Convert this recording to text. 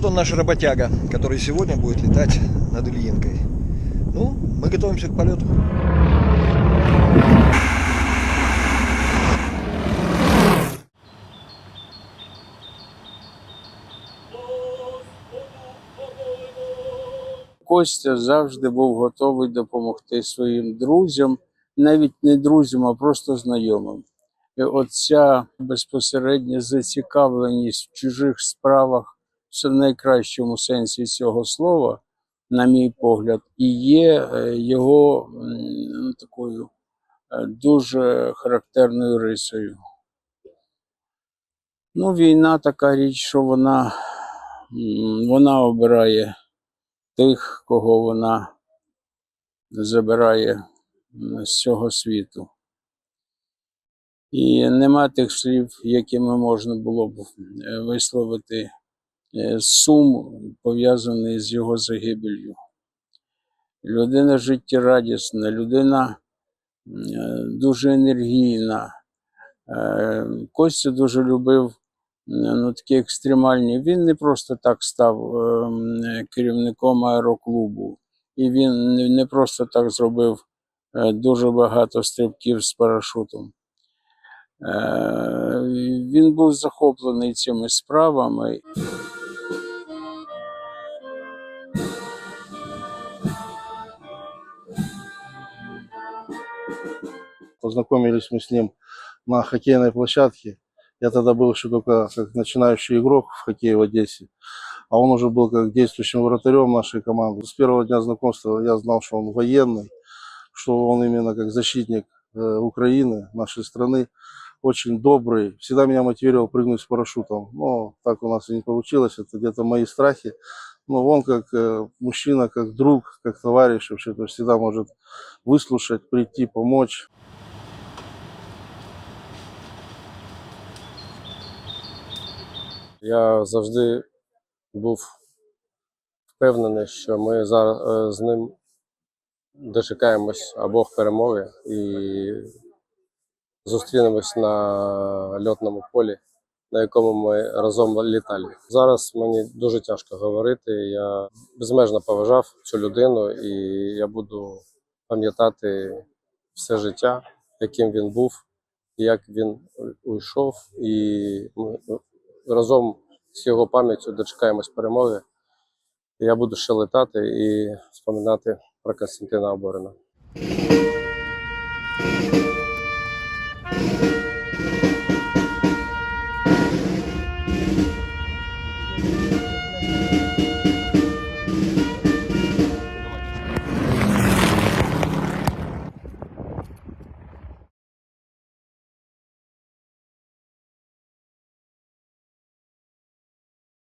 Вот он наш работяга, который сегодня будет летать над Ильинкой. Ну, мы готовимся к полету. Костя завжди був готовий допомогти своїм друзям, навіть не друзям, а просто знайомим. І оця безпосередня зацікавленість в чужих справах це в найкращому сенсі цього слова, на мій погляд, і є е, його такою е, дуже характерною рисою. Ну, війна така річ, що вона, вона обирає тих, кого вона забирає з цього світу. І нема тих слів, якими можна було б е, висловити сум, пов'язаний з його загибелью. Людина життєрадісна, людина е, дуже енергійна. Е, Костя дуже любив ну, такі екстремальні. Він не просто так став керівником аероклубу, і він не- просто так зробив е, дуже багато стрибків з парашутом. Е, Він був захоплений цими справами. Познакомились мы с ним на хоккейной площадке. Я тогда был еще только как начинающий игрок в хоккее в Одессе. А он уже был как действующим вратарем нашей команды. С первого дня знакомства я знал, что он военный, что он именно как защитник э, Украины, нашей страны. Очень добрый. Всегда меня мотивировал прыгнуть с парашютом. Но так у нас и не получилось. Это где-то мои страхи. Но он как э, мужчина, как друг, как товарищ вообще, то есть всегда может выслушать, прийти, помочь. Я завжди був впевнений, що ми зараз е, з ним дочекаємось обох перемоги і зустрінемось на льотному полі, на якому ми разом літали. Зараз мені дуже тяжко говорити. Я безмежно поважав цю людину, і я буду пам'ятати все життя, яким він був, як він уйшов, і ми разом з його пам'яттю дочекаємось перемоги. Я буду ще летати і споминати про Костянтина Оборина.